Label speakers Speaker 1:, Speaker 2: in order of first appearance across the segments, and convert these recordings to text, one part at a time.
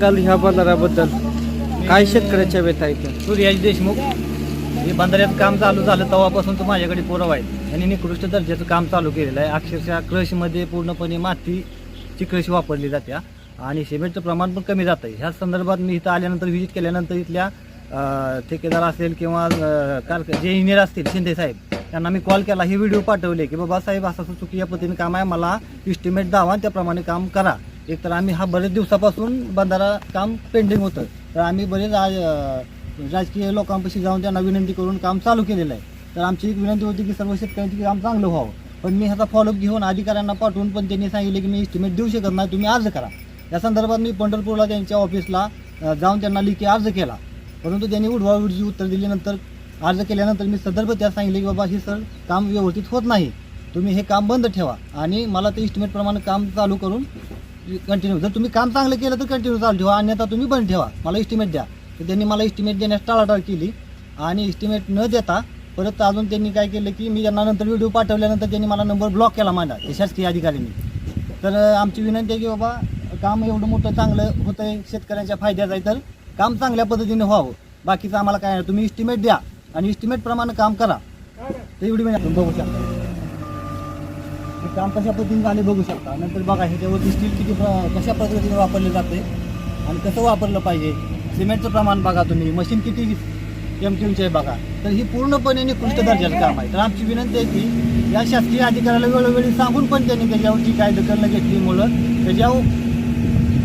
Speaker 1: काल ह्या बाजाराबद्दल काय शेतकऱ्याच्या व्यथा आहेत
Speaker 2: सूर्याजी देशमुख हे बंधाऱ्याचं काम चालू झालं तेव्हापासून तो माझ्याकडे पुरावा आहे यांनी निकृष्ट दर्जाचं काम चालू केलेलं आहे. अक्षरशः क्रशमध्ये पूर्णपणे मातीची क्रश वापरली जाते आणि सिमेंटचं प्रमाण पण कमी जातं ह्या संदर्भात मी इथं आल्यानंतर व्हिजिट केल्यानंतर इथल्या ठेकेदार असेल किंवा कार जे इंजिनियर असतील शिंदे साहेब त्यांना मी कॉल केला. हे व्हिडिओ पाठवले की बाबा साहेब असं असं चुकीच्या पद्धतीने काम आहे. मला इस्टिमेट दावा त्याप्रमाणे काम करा. एकतर आम्ही हा बरेच दिवसापासून बंधारा काम पेंडिंग होतं. तर आम्ही बरेच आज, राजकीय लोकांपाशी जाऊन त्यांना विनंती करून काम चालू केलेलं आहे. तर आमची एक विनंती होती की सर्व शेतकऱ्यांची काम चांगलं व्हावं. पण मी ह्याचा फॉलोअप घेऊन अधिकाऱ्यांना पाठवून पण त्यांनी सांगितले की मी इस्टिमेट देऊ शकत नाही तुम्ही अर्ज करा. या संदर्भात मी पंढरपूरला त्यांच्या ऑफिसला जाऊन त्यांना लिखी अर्ज केला. परंतु त्यांनी उडवाउडची उत्तर दिल्यानंतर अर्ज केल्यानंतर मी संदर्भ त्या सांगितले की बाबा हे सर काम व्यवस्थित होत नाही. तुम्ही हे काम बंद ठेवा आणि मला ते इस्टिमेटप्रमाणे काम चालू करून कंटिन्यू जर तुम्ही काम चांगलं केलं तर कंटिन्यू चालू ठेवा. अन्यथा तुम्ही बंद ठेवा. मला इस्टिमेट द्या. तर त्यांनी मला इस्टिमेट देण्यास टाळाटाळ केली. आणि इस्टिमेट न देता परत अजून त्यांनी काय केलं की मी त्यांना नंतर व्हिडिओ पाठवल्यानंतर त्यांनी मला नंबर ब्लॉक केला माझा शासकीय अधिकाऱ्यांनी. तर आमची विनंती आहे की बाबा काम एवढं मोठं चांगलं होतं आहे शेतकऱ्यांच्या फायद्याचं आहे तर काम चांगल्या पद्धतीने व्हावं. बाकीचं आम्हाला काय नाही. तुम्ही इस्टिमेट द्या आणि इस्टिमेटप्रमाणे काम करा. तर एवढी विनंती. बघू शकता. हे काम कशा पद्धतीने आले बघू शकता. नंतर बघा ह्याच्यावरती स्टील किती प्र- कशा पद्धतीने वापरले जाते आणि कसं वापरलं पाहिजे? सिमेंटचं प्रमाण बघा तुम्ही. मशीन किती एम क्यूचे आहे बघा. तर ही पूर्णपणे निकृष्ट दर्जाचं काम आहे. तर आमची विनंती आहे की या शासकीय अधिकाऱ्याला वेळोवेळी सांगून पण त्यांनी त्याच्यावरची काय दखल न घेतलीमुळं त्याच्यावर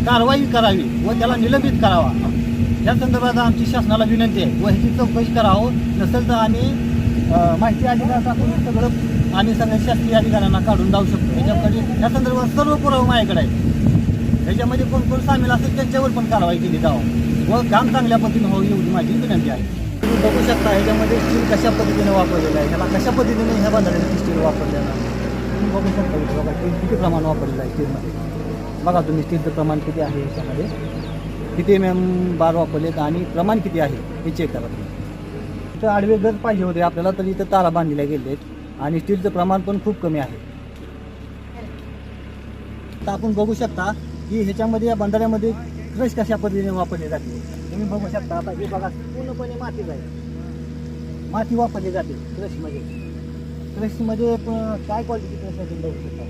Speaker 2: कारवाई करावी व त्याला निलंबित करावा. या संदर्भात आमची शासनाला विनंती आहे. व ह्याची चौकशी करावं. नसेल तर आम्ही माहिती अधिकार टाकून सगळं आम्ही सगळ्या शासकीय अधिकाऱ्यांना काढून जाऊ शकतो. याच्याकडे या संदर्भात सर्व पुरावा माझ्याकडे आहे त्याच्यामध्ये कोण कोण सामील असेल त्यांच्यावर पण कारवाई केली जावं. व काम चांगल्या पद्धतीने होईल एवढी माझी विनंती आहे. तुम्ही बघू शकता ह्याच्यामध्ये स्टील कशा पद्धतीने वापरलेलं आहे. ह्याला कशा पद्धतीने ह्या बांधण्यासाठी स्टील वापरलेलं आहे तुम्ही बघू शकता इथे बघा स्टील किती प्रमाण वापरलेलं आहे स्टीलमध्ये बघा तुम्ही स्टीलचं प्रमाण किती आहे याच्यामध्ये किती एम एम बार वापरलेत आणि प्रमाण किती आहे हे चेक करा तुम्ही. इथं आडवे गज पाहिजे होते. आपल्याला तर इथं तारा बांधलेल्या गेलेत. आणि स्टीलचं प्रमाण पण खूप कमी आहे. आता आपण बघू शकता की ह्याच्यामध्ये या बंधाऱ्यामध्ये क्रश कशा पद्धतीने वापरली जाते. तुम्ही बघू शकता आता हे बघा पूर्णपणे मातीच आहे. माती वापरली जाते क्रशमध्ये. क्रशमध्ये काय क्वालिटीची क्रश आहे तुम्ही बघू शकता?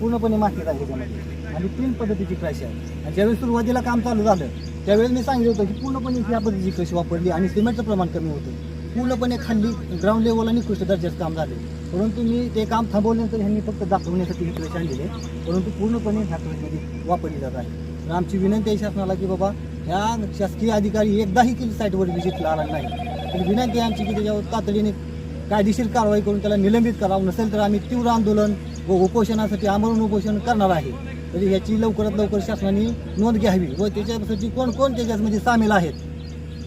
Speaker 2: पूर्णपणे मातीच आहे त्याच्यामध्ये आणि तीन पद्धतीची क्रश आहे. आणि ज्यावेळेस सुरुवातीला काम चालू झालं त्यावेळेस मी सांगितलं होतं की पूर्णपणे या पद्धतीची क्रश वापरली आणि सिमेंटचं प्रमाण कमी होतं. पूर्णपणे खाली ग्राउंड लेवल आणि कृष्ण दर्जाचं काम झाले. परंतु मी ते काम थांबवल्यानंतर ह्यांनी फक्त दाखवण्यासाठी हे क्रश दिले परंतु पूर्णपणे ह्या क्रशमध्ये वापरली जात आहे. तर आमची विनंती आहे शासनाला की बाबा ह्या शासकीय अधिकारी एकदाही की साईटवर व्हिजिटला आला नाही. तर विनंती आहे आमची की त्याच्यावर तातडीने कायदेशीर कारवाई करून त्याला निलंबित करावं. नसेल तर आम्ही तीव्र आंदोलन व उपोषणासाठी आमरण उपोषण करणार आहे. तरी याची लवकरात लवकर शासनाने नोंद घ्यावी व त्याच्यासाठी कोण कोण त्याच्यामध्ये सामील आहेत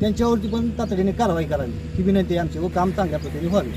Speaker 2: त्यांच्यावरती पण तातडीने कारवाई करावी. ही विनंती आहे आमची व काम चांगल्या पद्धतीने व्हावी.